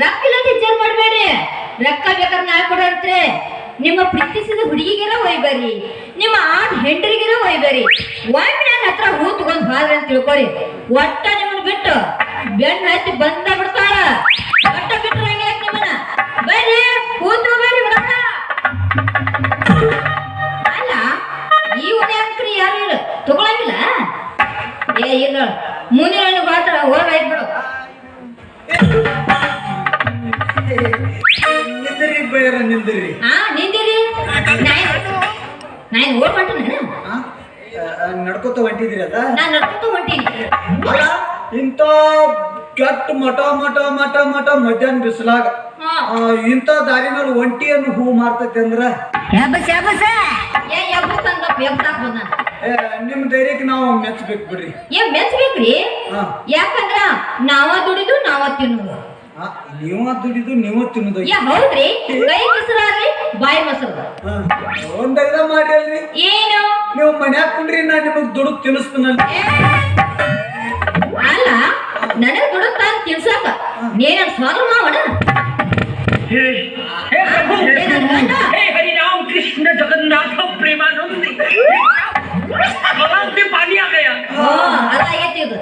ರೊಕ್ಕ ಇಲ್ಲ ವಿಚಾರ ಮಾಡಬೇಡ್ರಿ? ರೊಕ್ಕ ಬೇಕಾದ್ರೆ ನಾ ಕೊಡಂತ್ರಿ ನಿಮ್ಮ ಪ್ರೀತಿಸಿದ ಹುಡುಗಿಗೆಲ್ಲ ಒಯ್ಬೇರಿ ನಿಮ್ಮ ಆಡ್ ಹೆಂಡರಿಗೆಲ್ಲ ಒಯ್ಬೇರಿ ಒಮ್ಮೆ ನನ್ನ ಹತ್ರ ಹೂ ತಗೊಂಡ್ ಹಾದ್ರಿ ಅಂತ ತಿಳ್ಕೊರಿ ಒಟ್ಟ ನಿಮ್ಮನ್ನ ಬಿಟ್ಟು ಬೆನ್ನ ಹತ್ತಿ ಬಂದ ಬಿಡ್ತಾಳ. ಒಟ್ಟ ಬಿಟ್ರೆ ಹಂಗೆ ನಿಮ್ಮನ್ನ? ಬರ್ರಿ ಹೂ ತಗೋಬೇರಿ ಅಲ್ಲ, ಈ ಉದ್ಯಾನಕ್ರಿ ಯಾರು ಇಲ್ಲ? ತಗೊಳಂಗಿಲ್ಲ? ಏ ಇಲ್ಲ ಮುಂದಿನ ಮಾತ್ರ ಹೋಗಾಯ್ತು ಬಿಡು ನಿಂದಿರಿ. ಹಾ ನಿಂದಿರಿ. ನಾನು ಓಡ್ ಮಾಡ್ತೀನಿ ಹಾ ನಡ್ಕೋತ ಹೊಂಟಿದ್ರಿ ಅದ ನಾನು ನಡ್ಕೋತ ಹೊಂಟೀನಿ. ಇಂಥ ಕೆಟ್ಟ ಮಠ ಮಠ ಮಠ ಮಠ ಮಧ್ಯಾಹ್ನ ಬಿಸಿಲಾಗ. ಹಾ. ಆ, ಮೇಲೆ ಒಂಟಿ ಒಂಟಿಯನ್ನು ಹೂ ಮಾರ್ತೈತೆ ಅಂದ್ರ? ನಿಮ್ ಧೈರ್ಯಕ್ಕೆ ನಾವು ಮೆಚ್ಚಬೇಕು ಬಿಡ್ರಿ. ಏ ಮೆಚ್ಬೇಕ್ರಿ? ಹಾ. ಯಾಕಂದ್ರ ನಾವ ದುಡಿದು ನಾವ ತಿನ್ನೋದು. ಆ, ನೀವ ದುಡಿದು ನೀವ ತಿನ್ನುದು ಯಾ ಹೌದ್ರಿ ಕೈ ಮೊಸರಾಗ್ಲಿ ಬಾಯಿ ಮೊಸರು ಒಂದಾಗ ಮಾಡ್ರಿ ಏನು ನೀವು ಮನ್ಯಾಗ ಕುಂಡ್ರಿ ನಾ ನಿಮಗ್ ದುಡುಕ್ ತಿನ್ನಿಸ್ತೀನಲ್ಲ ಅಲ್ಲ ನನಗ ದುಡುಕ್ ತಾನು ತಿನ್ಸಾಕ ನೀನ ಸ್ವಾಗತ ಮಾವಣ ಹೇ ಹೇ ಪ್ರಭು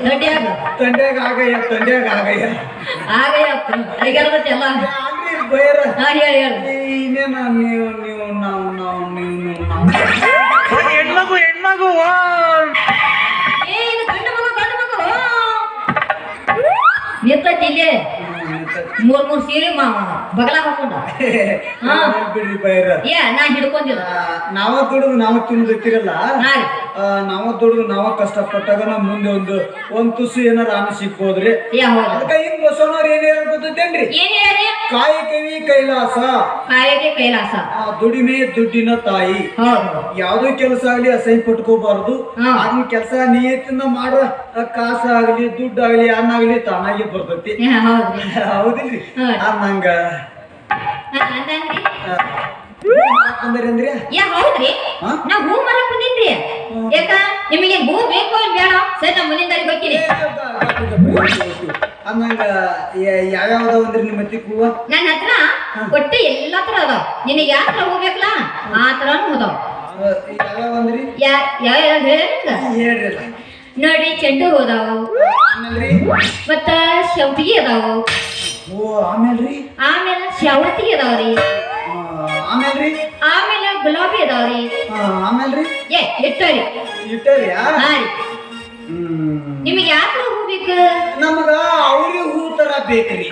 ತಂಡ್ಯಾಗ ಆಗಯ್ಯ ತಂಡ್ಯಾಗ ಆಗಯ್ಯ ಅಡಿಗೆಲ್ಲ ಮತ್ತೆ ಎಲ್ಲ ಬೈರ. ಹಾ ಹೇಳಿ ಹೇಳಿ. ಇನ್ನೇನ ನೀವು ನೀವು ನಾವು ನಾವು ನೀವು ನೀವು ನಾವು. ಹೆಣ್ಮಗು ಹೆಣ್ಮಗು ಏ ಇದು ಗಂಡ ಮಗು ಗಂಡ ಮಗು? ನಿಂತೈತಿ ಇಲ್ಲಿ. ಮೂರ್ ಮೂರ್ ಸೀರೆ ಮಾವ ಬಗಲ ಹಾಕೊಂಡ. ಏ ನಾ ಹಿಡ್ಕೊಂಡಿಲ್ಲ. ನಾವ ದುಡಿದು ನಾವ ರೀ. ನಾವ ದುಡಿದು ನಾವ ಕಷ್ಟಪಟ್ಟಾಗ ನಮ್ ಮುಂದೆ ಒಂದು ಒಂದ್ ತುಸು ಏನಾರ ಅನ್ನ ಸಿಕ್ಕೋದ್ರಿ ಅದಕ್ಕ ಹಿಂಗ್ ಬಸವನವ್ರ ಏನ್ ಹೇಳ್ಕೊತೇನ್ರಿ ಕಾಯಿ ಕವಿ ಕೈಲಾಸ ಕಾಯಗೆ ಕೈಲಾಸ ಆ ದುಡಿಮೆ ದುಡ್ಡಿನ ತಾಯಿ ಹೌದು ಯಾವ್ದೋ ಕೆಲಸ ಆಗ್ಲಿ ಅಸೈನ್ ಪಟ್ಕೋಬಾರದು ಹಾ. ಅದನ್ನ ಕೆಲಸ ನಿಯತ್ತಿಂದ ಮಾಡೋ ಕಾಸ ಆಗ್ಲಿ ದುಡ್ಡು ಆಗ್ಲಿ ಅನ್ನಾಗ್ಲಿ ತಾನಾಗಿ ಬರ್ತೈತಿ ಏ ಹೌದ್ರಿ ಹೌದಿಲ್ರಿ ಹಾ. ಅನ್ನಂಗ ಹಾ, ಅಂದಂಗ್ರಿ ಅಂದ್ರೆ ಅಂದ್ರಿ ಏ ಹೌದ್ರಿ ಹಾ? ನಾ ಹೂ ಮರಕ್ ಬಂದಿನ್ರಿ ಯಾಕ ನಿಮಗೆ ಹೂ ಬೇಕು ಏನ್ ಬೇಡ ಸರಿ ನಾ ಮುಂದಿನ ಹೋಗ್ತೀನಿ ಅಂದ್ರಿ ನಿಮ್ಮ ಹೂವ? ನನ್ನ ಹತ್ರ ಒಟ್ಟು ಎಲ್ಲಾ ತರ ಅದಾವ. ನಿನಗೆ ಯಾವ ತರ ಹೋಗ್ಬೇಕಲ್ಲ ಆ ತರಾನು ಅದಾವ. ಯಾವ್ಯಾವ ಅಂದ್ರಿ ಯಾ ಯಾವ ಯಾವ ಹೇಳ್ರಿ ನೋಡಿ ಚೆಂಡು ಹೂ ಅದಾವು. ಮತ್ತ ಶೌಟಿಗೆ ಅದಾವ. ಓ ಆಮೇಲ್ರಿ ಆಮೇಲೆ ಶಾವತಿಗೆ ಅದಾವ್ರಿ ಆಮೇಲ್ರಿ ಆಮೇಲೆ ಗುಲಾಬಿ ಅದಾವ್ರಿ ಆಮೇಲ್ರಿ ಏ ಇಟ್ಟರಿ ಹಾ ರೀ. ನಿಮಗೆ ಯಾವ ಹೂ ಬೇಕು ನಮಗ ಅವ್ರಿಗೆ ಹೂ ತರ ಬೇಕ್ರಿ